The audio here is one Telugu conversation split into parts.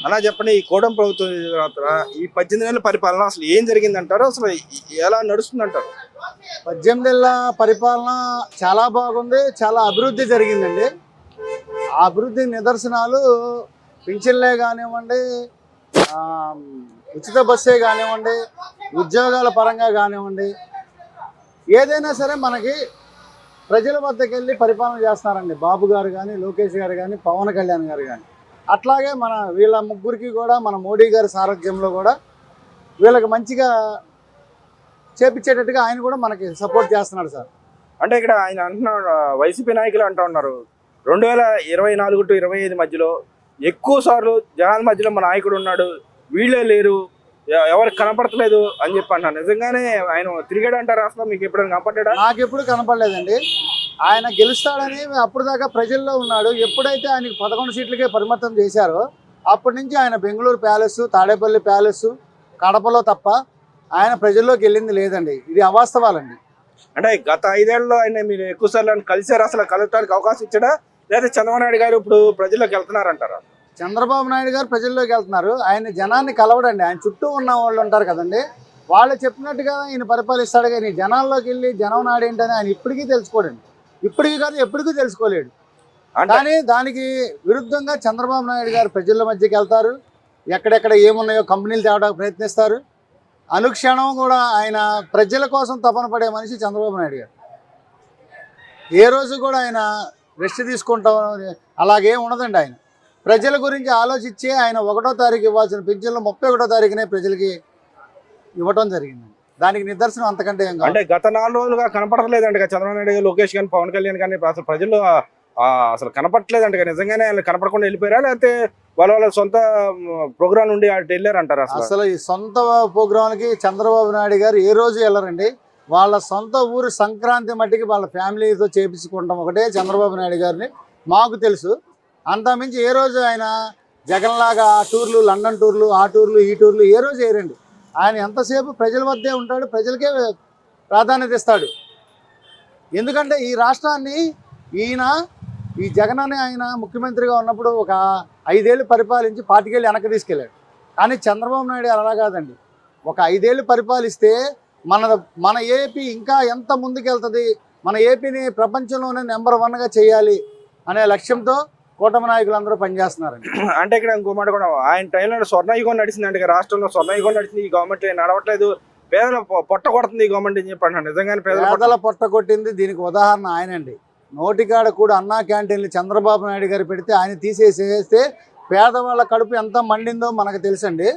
అలా చెప్పండి ఈ కోటం ప్రభుత్వం తర్వాత ఈ పద్దెనిమిది నెలల పరిపాలన అసలు ఏం జరిగిందంటారు? అసలు ఎలా నడుస్తుందంటారు? పద్దెనిమిది ఏళ్ళ పరిపాలన చాలా బాగుంది చాలా అభివృద్ధి జరిగిందండి. ఆ అభివృద్ధి నిదర్శనాలు పింఛన్లే కానివ్వండి ఉచిత బస్సే కానివ్వండి ఉద్యోగాల పరంగా కానివ్వండి ఏదైనా సరే మనకి ప్రజల వద్దకు వెళ్ళి పరిపాలన చేస్తున్నారండి బాబు గారు కానీ లోకేష్ గారు కానీ పవన్ కళ్యాణ్ గారు కానీ అట్లాగే మన వీళ్ళ ముగ్గురికి కూడా మన మోడీ గారి సారథ్యంలో కూడా వీళ్ళకి మంచిగా చేపించేటట్టుగా ఆయన కూడా మనకి సపోర్ట్ చేస్తున్నాడు సార్. అంటే ఇక్కడ ఆయన అంటున్నాడు వైసీపీ నాయకులు అంటూ ఉన్నారు. రెండు వేల ఇరవై నాలుగు టు ఇరవై ఐదు మధ్యలో ఎక్కువ సార్లు జనాల మధ్యలో మా నాయకుడు ఉన్నాడు. వీళ్ళే లేరు. ఎ- ఎవరికి కనపడతలేదు అని చెప్పి అంటున్నారు. నిజంగానే ఆయన తిరిగాడు అంటారు అసలు మీకు ఎప్పుడైనా కనపడ్డా నాకు ఎప్పుడు కనపడలేదండి. ఆయన గెలుస్తాడని అప్పుడు దాకా ప్రజల్లో ఉన్నాడు. ఎప్పుడైతే ఆయనకి పదకొండు సీట్లకే పరిమితం చేశారో అప్పటి నుంచి ఆయన బెంగళూరు ప్యాలెస్ తాడేపల్లి ప్యాలెస్ కడపలో తప్ప ఆయన ప్రజల్లోకి వెళ్ళింది లేదండి. ఇది అవాస్తవాలండి. అంటే గత ఐదేళ్ళలో ఆయన మీరు ఎక్కువ సార్లు ఆయన కలిసారు అసలు కలవటానికి అవకాశం ఇచ్చాడా? లేదా చంద్రబాబు నాయుడు గారు ఇప్పుడు ప్రజల్లోకి వెళ్తున్నారంటారా? చంద్రబాబు నాయుడు గారు ప్రజల్లోకి వెళ్తున్నారు. ఆయన జనాన్ని కలవడండి. ఆయన చుట్టూ ఉన్న వాళ్ళు ఉంటారు కదండి. వాళ్ళు చెప్పినట్టుగా ఈయన పరిపాలిస్తాడు కానీ జనాల్లోకి వెళ్ళి జనం నాడేంటని ఆయన ఇప్పటికీ తెలుసుకోడండి. ఇప్పటికీ కాదు ఎప్పటికీ తెలుసుకోలేడు. కానీ దానికి విరుద్ధంగా చంద్రబాబు నాయుడు గారు ప్రజల మధ్యకి వెళ్తారు. ఎక్కడెక్కడ ఏమున్నాయో కంపెనీలు తేవడానికి ప్రయత్నిస్తారు. అనుక్షణం కూడా ఆయన ప్రజల కోసం తపన పడే మనిషి చంద్రబాబు నాయుడు గారు. ఏ రోజు కూడా ఆయన రెస్ట్ తీసుకుంటాం అలాగే ఉండదండి ఆయన. ప్రజల గురించి ఆలోచించి ఆయన ఒకటో తారీఖు ఇవ్వాల్సిన పింఛన్లు ముప్పై ఒకటో తారీఖునే ప్రజలకి ఇవ్వటం జరిగింది దానికి నిదర్శనం అంతకంటే అంటే గత నాలుగు రోజులుగా కనపడలేదంట కదా చంద్రబాబు నాయుడు గారు, లోకేష్ కానీ పవన్ కళ్యాణ్ కానీ అసలు ప్రజలు అసలు కనపడలేదంట కదా నిజంగానే వాళ్ళు కనపడకుండా వెళ్ళిపోయారా? లేకపోతే వాళ్ళ వాళ్ళ సొంత ప్రోగ్రామ్ నుండి అటు వెళ్ళారంటారా అసలు? అసలు ఈ సొంత ప్రోగ్రాంలకి చంద్రబాబు నాయుడు గారు ఏ రోజు వెళ్ళరండి? వాళ్ళ సొంత ఊరు సంక్రాంతి మట్టికి వాళ్ళ ఫ్యామిలీతో చేపించుకుంటాం ఒకటే చంద్రబాబు నాయుడు గారిని మాకు తెలుసు. అంతమించి ఏ రోజు ఆయన జగన్ లాగా ఆ టూర్లు లండన్ టూర్లు ఆ టూర్లు ఈ టూర్లు ఏ రోజు వేయరండి? ఆయన ఎంతసేపు ప్రజల వద్దే ఉంటాడు ప్రజలకే ప్రాధాన్యత ఇస్తాడు. ఎందుకంటే ఈ రాష్ట్రాన్ని ఈయన ఈ జగన్ అనే ఆయన ముఖ్యమంత్రిగా ఉన్నప్పుడు ఒక ఐదేళ్ళు పరిపాలించి పాతికేళ్ళు వెనక్కి తీసుకెళ్ళాడు. కానీ చంద్రబాబు నాయుడు అలా కాదండి. ఒక ఐదేళ్ళు పరిపాలిస్తే మన మన ఏపీ ఇంకా ఎంత ముందుకెళ్తుంది మన ఏపీని ప్రపంచంలోనే నెంబర్ వన్గా చేయాలి అనే లక్ష్యంతో కూటమి నాయకులందరూ పనిచేస్తున్నారండి. అంటే ఇక్కడ ఇంకో మాట కూడా ఆయన టైంలో స్వర్ణయుగం నడిచింది అంటే రాష్ట్రంలో స్వర్ణయుగం నడిచింది ఈ గవర్నమెంట్ నడవట్లేదు. పేదల పొట్ట కొడుతుంది ఈ గవర్నమెంట్ అని చెప్పి అంటున్నాడు నిజంగానే పేదల పొట్ట- పేదల పొట్ట కొట్టింది దీనికి ఉదాహరణ ఆయనండి. నోటికాడ కూడా అన్నా క్యాంటీన్లు చంద్రబాబు నాయుడు గారు పెడితే ఆయన తీసేసేస్తే పేదవాళ్ళ కడుపు ఎంత మండిందో మనకు తెలుసండి.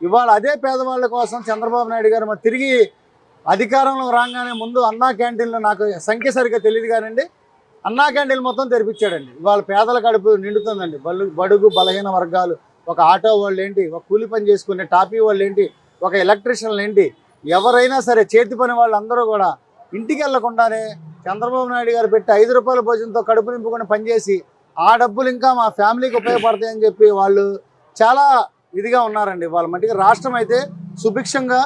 ఇవాళ అదే పేదవాళ్ళ కోసం చంద్రబాబు నాయుడు గారు మరి తిరిగి అధికారంలో రాగానే ముందు అన్నా క్యాంటీన్లు నాకు సంఖ్య సరిగ్గా తెలియదు కానండి. అన్నా క్యాంటీన్లు మొత్తం తెరిపించాడండి. ఇవాళ పేదల కడుపు నిండుతుందండి. బలు బడుగు బలహీన వర్గాలు ఒక ఆటో వాళ్ళు ఏంటి ఒక కూలి పని చేసుకునే టాపీ వాళ్ళు ఏంటి ఒక ఎలక్ట్రీషియన్లు ఏంటి ఎవరైనా సరే చేతి పని వాళ్ళందరూ కూడా ఇంటికి వెళ్ళకుండానే చంద్రబాబు నాయుడు గారు పెట్టి ఐదు రూపాయల భోజనంతో కడుపు నింపుకొని పనిచేసి ఆ డబ్బులు ఇంకా మా ఫ్యామిలీకి ఉపయోగపడతాయని చెప్పి వాళ్ళు చాలా ఇదిగా ఉన్నారండి. వాళ్ళ మట్టికి రాష్ట్రం అయితే సుభిక్షంగా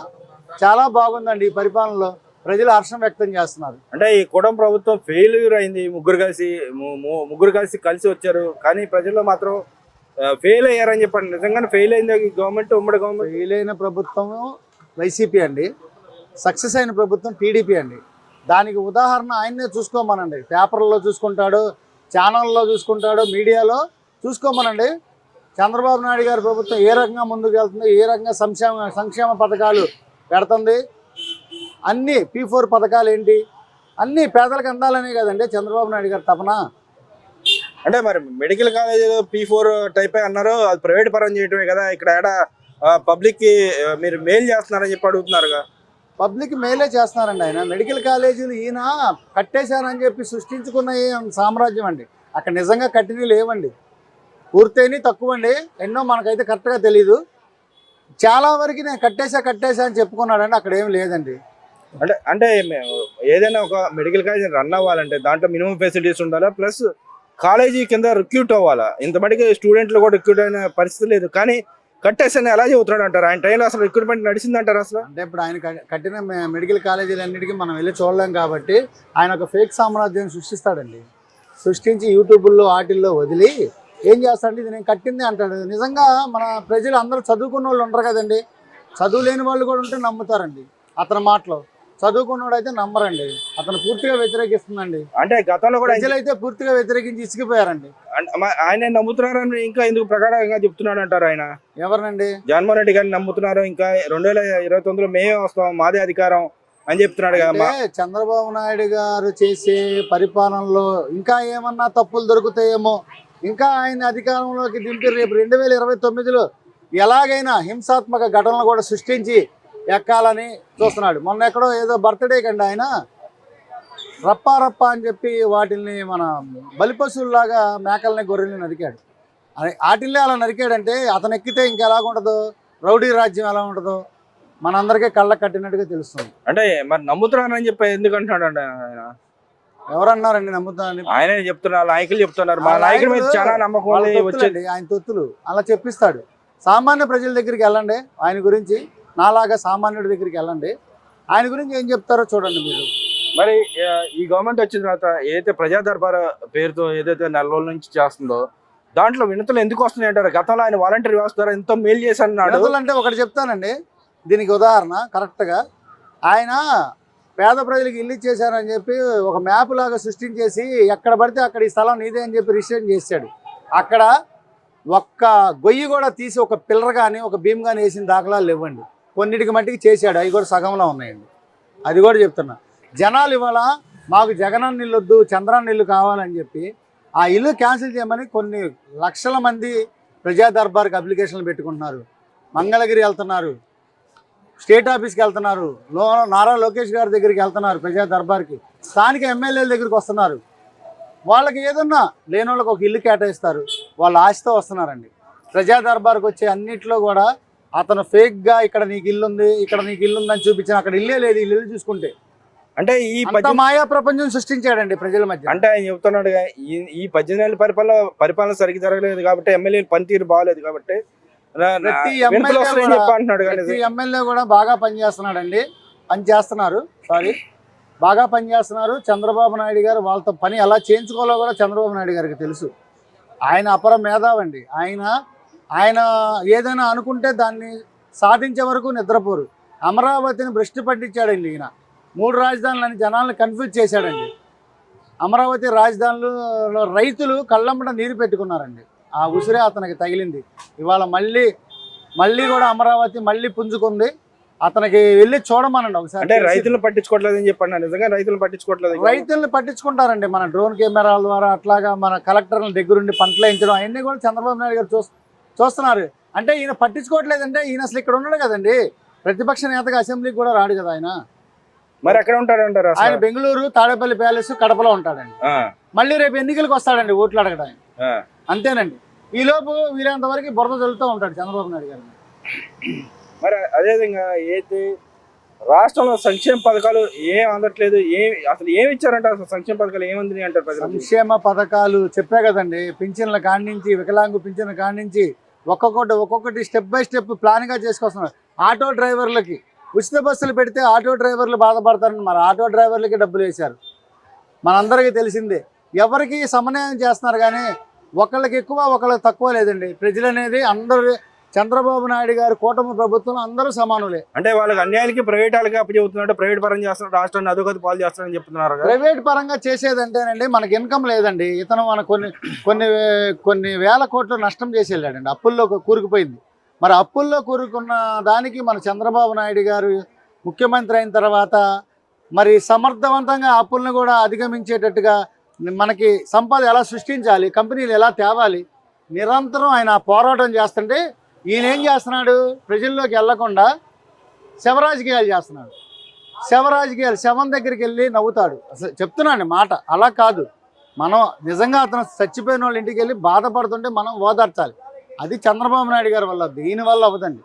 చాలా బాగుందండి ఈ పరిపాలనలో. ప్రజలు హర్షం వ్యక్తం చేస్తున్నారు. అంటే ఈ కుటుంబ ప్రభుత్వం ఫెయిల్యూర్ అయింది ముగ్గురు కలిసి ముగ్గురు కలిసి కలిసి వచ్చారు. కానీ ప్రజల్లో మాత్రం ఫెయిల్ అయ్యారని చెప్పండి. నిజంగానే ఫెయిల్ అయింది ఈ గవర్నమెంట్ ఉమ్మడి గవర్నమెంట్ ఫెయిలైన ప్రభుత్వం వైసీపీ అండి. సక్సెస్ అయిన ప్రభుత్వం టీడీపీ అండి. దానికి ఉదాహరణ ఆయన్నే చూసుకోమనండి. పేపర్లలో చూసుకుంటాడు ఛానల్లో చూసుకుంటాడు మీడియాలో చూసుకోమనండి. చంద్రబాబు నాయుడు గారి ప్రభుత్వం ఏ రకంగా ముందుకు వెళ్తుంది ఏ రకంగా సంక్షేమ సంక్షేమ పథకాలు పెడుతుంది అన్నీ పీ ఫోర్ పథకాలు ఏంటి అన్నీ పేదలకు అందాలనే కదండి చంద్రబాబు నాయుడు గారి తపన. అంటే మరి medical college P four type అన్నారు అది ప్రైవేట్ పరం చేయటమే కదా. ఇక్కడ ఏడ పబ్లిక్కి ఆ, మీరు మెయిల్ చేస్తున్నారని చెప్పి అడుగుతున్నారుగా. పబ్లిక్ మేలే చేస్తున్నారండి ఆయన. మెడికల్ కాలేజీలు ఈయన కట్టేశారని చెప్పి సృష్టించుకున్న సామ్రాజ్యం అండి. అక్కడ నిజంగా కట్టినవి లేవండి. పూర్తయినవి తక్కువ అండి ఎన్నో మనకైతే కరెక్ట్గా తెలియదు చాలా వరకు నేను కట్టేసా కట్టేసా అని చెప్పుకున్నాడండి. అక్కడ ఏం లేదండి. అంటే అంటే ఏదైనా ఒక మెడికల్ కాలేజ్ రన్ అవ్వాలంటే దాంట్లో మినిమం ఫెసిలిటీస్ ఉండాలా? ప్లస్ కాలేజీ కింద రిక్రూట్ అవ్వాలా? ఇంతమటికి స్టూడెంట్లు కూడా రిక్రూట్ అయిన పరిస్థితి లేదు. కానీ కట్టేసాను ఎలా చెబుతున్నాడు అంటారు? ఆయన టైంలో అసలు రిక్రూట్మెంట్ నడిచిందంటారు అసలు? అంటే ఇప్పుడు ఆయన కట్టిన మెడికల్ కాలేజీలన్నిటికీ మనం వెళ్ళి చూడలేం కాబట్టి ఆయన ఒక ఫేక్ సామ్రాజ్యం సృష్టిస్తాడండి. సృష్టించి యూట్యూబ్లో వాటిల్లో వదిలి ఏం చేస్తాడంటే ఇది నేను కట్టింది అంటాడు. నిజంగా మన ప్రజలు అందరూ చదువుకున్న వాళ్ళు ఉంటారు కదండి. చదువు లేని వాళ్ళు కూడా ఉంటే నమ్ముతారండి. అతని మాటలు. చదువుకున్నవాడు అయితే నమ్మరండి. అతను పూర్తిగా వ్యతిరేకిస్తుందండి. అంటే గతంలో కూడా ఆయన- ప్రజలైతే పూర్తిగా వ్యతిరేకించి మ- ఆయన నమ్ముతున్నారని ఇంకా ఎందుకు ప్రకారంగా చెప్తున్నాడు అంటారు ఆయన? ఎవరినండి? జగన్మోహన్ రెడ్డి గారిని నమ్ముతున్నారు. ఇంకా రెండు వేల ఇరవై తొమ్మిదిలో మేమే వస్తాం మాదే అధికారం అని చెప్తున్నాడు కదా చంద్రబాబు నాయుడు గారు చేసే పరిపాలనలో ఇంకా ఏమన్నా తప్పులు దొరుకుతాయేమో. ఇంకా ఆయన అధికారంలోకి దింపి రేపు రెండు వేల ఇరవై తొమ్మిదిలో ఎలాగైనా హింసాత్మక ఘటనలు కూడా సృష్టించి ఎక్కాలని చూస్తున్నాడు. మొన్న ఎక్కడో ఏదో బర్త్డే కండి ఆయన. రప్పా రప్పా అని చెప్పి వాటిల్ని మన బలిపశువుల్లాగా మేకల్ని గొర్రెల్ని నరికాడు. అది వాటిల్లే అలా నరికాడంటే అతను ఎక్కితే ఇంకా ఎలాగుంటుందో రౌడీ రాజ్యం ఎలా ఉంటుందో? మనందరికీ కళ్ళ కట్టినట్టుగా తెలుస్తుంది. అంటే మరి నమ్ముతున్నారని చెప్పి ఎందుకు అంటున్నాడు అంట ఆయన? ఎవరన్నారండి నమ్ముతానని ఆయనే చెప్తున్నారు నాయకులు చెప్తున్నారు. మా నాయకుల మీద చాలా నమ్మకం వాళ్ళ ఉంది వచ్చే తొత్తులండి, ఆయన తొత్తులు. అలా చెప్పిస్తాడు. సామాన్య ప్రజల దగ్గరికి వెళ్ళండి ఆయన గురించి. నాలాగా సామాన్యుడి దగ్గరికి వెళ్ళండి. ఆయన గురించి ఏం చెప్తారో చూడండి మీరు. మరి ఈ గవర్నమెంట్ వచ్చిన తర్వాత ఏదైతే ప్రజా దర్బార్ పేరుతో ఏదైతే నెల రోజుల నుంచి చేస్తుందో దాంట్లో వినతులు ఎందుకు వస్తున్నాయి అంటారు? గతంలో ఆయన వాలంటీర్ వ్యవస్థ ద్వారా ఎంతో మేలు చేశారన్నాడు. వినతులు అంటే ఒకటి చెప్తానండి. దీనికి ఉదాహరణ కరెక్ట్గా ఆయన పేద ప్రజలకు ఇల్లు ఇచ్చేశారని చెప్పి ఒక మ్యాప్ లాగా సృష్టించేసి ఎక్కడ పడితే అక్కడ ఈ స్థలం నీదే అని చెప్పి రిజిస్ట్రేషన్ చేశాడు. అక్కడ ఒక్క గొయ్యి కూడా తీసి ఒక పిల్లర్ కానీ ఒక భీమ్ కానీ వేసిన దాఖలాలు లేవండి. కొన్నిటికి మట్టికి చేశాడు. అవి కూడా సగంలో ఉన్నాయండి. అది కూడా చెప్తున్నా. జనాలు ఇవాళ మాకు జగనన్న ఇల్లు వద్దు చంద్రన్న ఇల్లు కావాలని చెప్పి ఆ ఇల్లు క్యాన్సిల్ చేయమని కొన్ని లక్షల మంది ప్రజా దర్బార్కి అప్లికేషన్లు పెట్టుకుంటున్నారు. మంగళగిరి వెళ్తున్నారు. స్టేట్ ఆఫీస్కి వెళ్తున్నారు. లో నారా లోకేష్ గారి దగ్గరికి వెళ్తున్నారు ప్రజా దర్బార్కి. స్థానిక ఎమ్మెల్యేల దగ్గరికి వస్తున్నారు. వాళ్ళకి ఏదన్నా లేని వాళ్ళకి ఒక ఇల్లు కేటాయిస్తారు. వాళ్ళ ఆశతో వస్తున్నారండి. ప్రజా దర్బార్కి వచ్చే అన్నిట్లో కూడా అతను ఫేక్గా ఇక్కడ నీకు ఇల్లు ఉంది ఇక్కడ నీకు ఇల్లు ఉందని చూపించిన అక్కడ ఇల్లే లేదు ఇల్లు చూసుకుంటే. అంటే ఈ మాయా ప్రపంచం సృష్టించాడండి ప్రజల మధ్య. అంటే ఆయన చెప్తున్నాడు ఈ పద్దెనిమిది నెలల పరిపాలన పరిపాలన సరిగ్గా జరగలేదు కాబట్టి ఎమ్మెల్యేలు పనితీరు బాగాలేదు కాబట్టి ప్రతి ఎమ్మెల్యే కూడా బాగా పనిచేస్తున్నాడండి. పని చేస్తున్నారు సారీ బాగా పనిచేస్తున్నారు. చంద్రబాబు నాయుడు గారు వాళ్ళతో పని ఎలా చేయించుకోవాలో కూడా చంద్రబాబు నాయుడు గారికి తెలుసు. ఆయన అపర మేధావండి. ఆయన ఆయన ఏదైనా అనుకుంటే దాన్ని సాధించే వరకు నిద్రపోరు. అమరావతిని భ్రష్టు పట్టించాడండి ఈయన. మూడు రాజధానులని జనాలను కన్ఫ్యూజ్ చేశాడండి. అమరావతి రాజధానులలో రైతులు కళ్ళమ్మట నీరు పెట్టుకున్నారండి. ఆ ఉసిరే అతనికి తగిలింది. ఇవాళ మళ్ళీ మళ్ళీ కూడా అమరావతి మళ్ళీ పుంజుకుంది. అతనికి వెళ్ళి చూడమనండి ఒకసారి. అంటే రైతులను పట్టించుకోవట్లేదని చెప్పండి నిజంగా రైతులను పట్టించుకోవట్లేదు. రైతుల్ని పట్టించుకుంటారండి మన డ్రోన్ కెమెరాల ద్వారా అట్లాగా మన కలెక్టర్ల దగ్గరుండి పంటలు వేయించడం అవన్నీ కూడా చంద్రబాబు నాయుడు గారు చూస్ చూస్తున్నారు. అంటే ఈయన పట్టించుకోవట్లేదంటే ఈయన అసలు ఇక్కడ ఉన్నాడు కదండి. ప్రతిపక్ష నేతగా అసెంబ్లీకి కూడా రాడు కదా ఆయన. మరి ఎక్కడ ఉంటాడు అంటారు ఆయన బెంగళూరు తాడేపల్లి ప్యాలెస్ కడపలో ఉంటాడండి. మళ్ళీ రేపు ఎన్నికలకు వస్తాడండి ఓట్లు అడగడానికి. అంతేనండి ఈ లోపు వీరంత వరకు బురద చల్లుతూ ఉంటాడు చంద్రబాబు నాయుడు గారు. మరి అదేవిధంగా ఏది రాష్ట్రంలో సంక్షేమ పథకాలు ఏం అందట్లేదు ఏ అసలు ఏమి ఇచ్చారంట? అసలు సంక్షేమ పథకాలు ఏమంది అంటారు ప్రజలు? సంక్షేమ పథకాలు చెప్పే కదండి పింఛన్ల కాడి నుంచి వికలాంగు పింఛన్ల కాడి నుంచి ఒక్కొక్కటి ఒక్కొక్కటి స్టెప్ బై స్టెప్ ప్లాన్గా చేసుకొస్తున్నారు. ఆటో డ్రైవర్లకి ఉచిత బస్సులు పెడితే ఆటో డ్రైవర్లు బాధపడతారని మరి ఆటో డ్రైవర్లకి డబ్బులు వేశారు. మనందరికీ తెలిసిందే ఎవరికి సమన్వయం చేస్తున్నారు కానీ ఒకళ్ళకి ఎక్కువ ఒకళ్ళకి తక్కువ లేదండి. ప్రజలు అనేది అందరూ చంద్రబాబు నాయుడు గారు కూటమి ప్రభుత్వం అందరూ సమానులే. అంటే వాళ్ళకి అన్యాయాలకి ప్రైవేట్ వాళ్ళకి అప్పచెబుతున్నాడు ప్రైవేట్ పరం చేస్తున్నాడు రాష్ట్రాన్ని అధోగతి పాలు చేస్తాడని చెప్తున్నారు ప్రైవేట్ పరంగా చేసేదంటేనండి మనకి ఇన్కమ్ లేదండి. ఇతను మన కొన్ని కొన్ని కొన్ని వేల కోట్ల నష్టం చేసి వెళ్ళాడండి అప్పుల్లో కూరుకుపోయింది. మరి అప్పుల్లో కూరుకున్న దానికి మన చంద్రబాబు నాయుడు గారు ముఖ్యమంత్రి అయిన తర్వాత మరి సమర్థవంతంగా అప్పులను కూడా అధిగమించేటట్టుగా మనకి సంపద ఎలా సృష్టించాలి కంపెనీలు ఎలా తేవాలి నిరంతరం ఆయన పోరాటం చేస్తుంటే ఈయన ఏం చేస్తున్నాడు? ప్రజల్లోకి వెళ్ళకుండా శవరాజకీయాలు చేస్తున్నాడు. శవరాజకీయాలు శవం దగ్గరికి వెళ్ళి నవ్వుతాడు. అసలు చెప్తున్నాను మాట. అలా కాదు. మనం నిజంగా అతను చచ్చిపోయిన వాళ్ళ ఇంటికి వెళ్ళి బాధపడుతుంటే మనం ఓదార్చాలి. అది చంద్రబాబు నాయుడు గారి వల్ల దీని వల్ల అవ్వదండి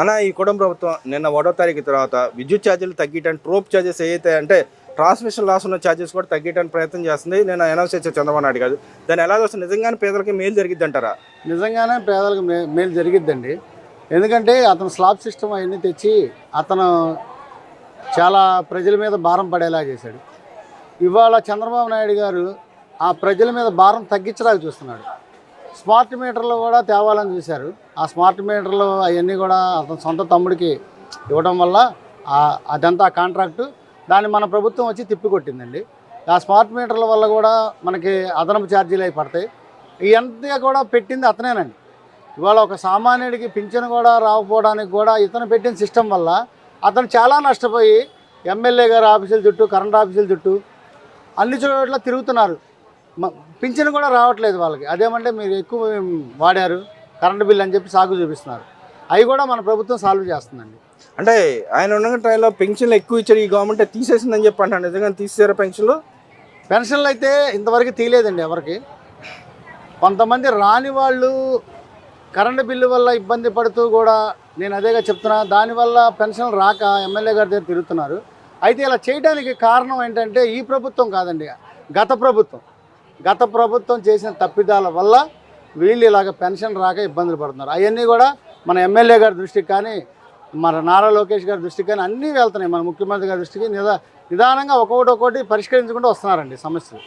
అన్న ఈ కుటుంబ ప్రభుత్వం నిన్న ఒకటో తారీఖు తర్వాత విద్యుత్ ఛార్జీలు తగ్గించడానికి ట్రోప్ ఛార్జెస్ ఏదైతే అంటే ట్రాన్స్మిషన్ లాస్ ఉన్న ఛార్జెస్ కూడా తగ్గించడానికి ప్రయత్నం చేస్తుంది. నేను అనౌన్స్ చేసే చంద్రబాబు నాయుడు కాదు. దాన్ని ఎలా చూస్తే నిజంగానే పేదలకి మేలు జరిగిద్ది అంటారా నిజంగానే పేదలకు మే మేలు జరిగిద్దండి. ఎందుకంటే అతను స్లాబ్ సిస్టమ్ అవన్నీ తెచ్చి అతను చాలా ప్రజల మీద భారం పడేలా చేశాడు. ఇవాళ చంద్రబాబు నాయుడు గారు ఆ ప్రజల మీద భారం తగ్గించడానికి చూస్తున్నాడు. స్మార్ట్ మీటర్లు కూడా తేవాలని చూశారు. ఆ స్మార్ట్ మీటర్లు అవన్నీ కూడా అతని సొంత తమ్ముడికి ఇవ్వడం వల్ల అదంతా కాంట్రాక్టు దాన్ని మన ప్రభుత్వం వచ్చి తిప్పికొట్టిందండి. ఆ స్మార్ట్ మీటర్ల వల్ల కూడా మనకి అదనపు ఛార్జీలు అవి పడతాయి. ఇవంతా కూడా పెట్టింది అతనేనండి. ఇవాళ ఒక సామాన్యుడికి పింఛను కూడా రాకపోవడానికి కూడా ఇతను పెట్టిన సిస్టమ్ వల్ల అతను చాలా నష్టపోయి ఎమ్మెల్యే గారి ఆఫీసుల చుట్టూ కరెంట్ ఆఫీసుల చుట్టూ అన్ని చోట్ల తిరుగుతున్నారు. పింఛను కూడా రావట్లేదు వాళ్ళకి. అదేమంటే మీరు ఎక్కువ వాడారు కరెంటు బిల్ అని చెప్పి సాగు చూపిస్తున్నారు. అవి కూడా మన ప్రభుత్వం సాల్వ్ చేస్తుందండి. అంటే ఆయన ఉన్న టైంలో పెన్షన్లు ఎక్కువ ఇచ్చారు ఈ గవర్నమెంట్ తీసేసిందని చెప్పి అంటాను నిజంగా తీసేసారా పెన్షన్లు? పెన్షన్లు అయితే ఇంతవరకు తీయలేదండి ఎవరికి. కొంతమంది రాని వాళ్ళు కరెంటు బిల్లు వల్ల ఇబ్బంది పడుతూ కూడా నేను అదేగా చెప్తున్నా దానివల్ల పెన్షన్ రాక ఎమ్మెల్యే గారి దగ్గర తిరుగుతున్నారు. అయితే ఇలా చేయడానికి కారణం ఏంటంటే ఈ ప్రభుత్వం కాదండి గత ప్రభుత్వం. గత ప్రభుత్వం చేసిన తప్పిదాల వల్ల వీళ్ళు ఇలాగ పెన్షన్ రాక ఇబ్బందులు పడుతున్నారు. అవన్నీ కూడా మన ఎమ్మెల్యే గారి దృష్టికి కానీ మన నారా లోకేష్ గారి దృష్టికి కానీ అన్నీ వెళ్తున్నాయి మన ముఖ్యమంత్రి గారి దృష్టికి. నిదా నిదానంగా ఒక్కొక్కటి ఒక్కొక్కటి పరిష్కరించుకుంటూ వస్తున్నారండి సమస్యలు.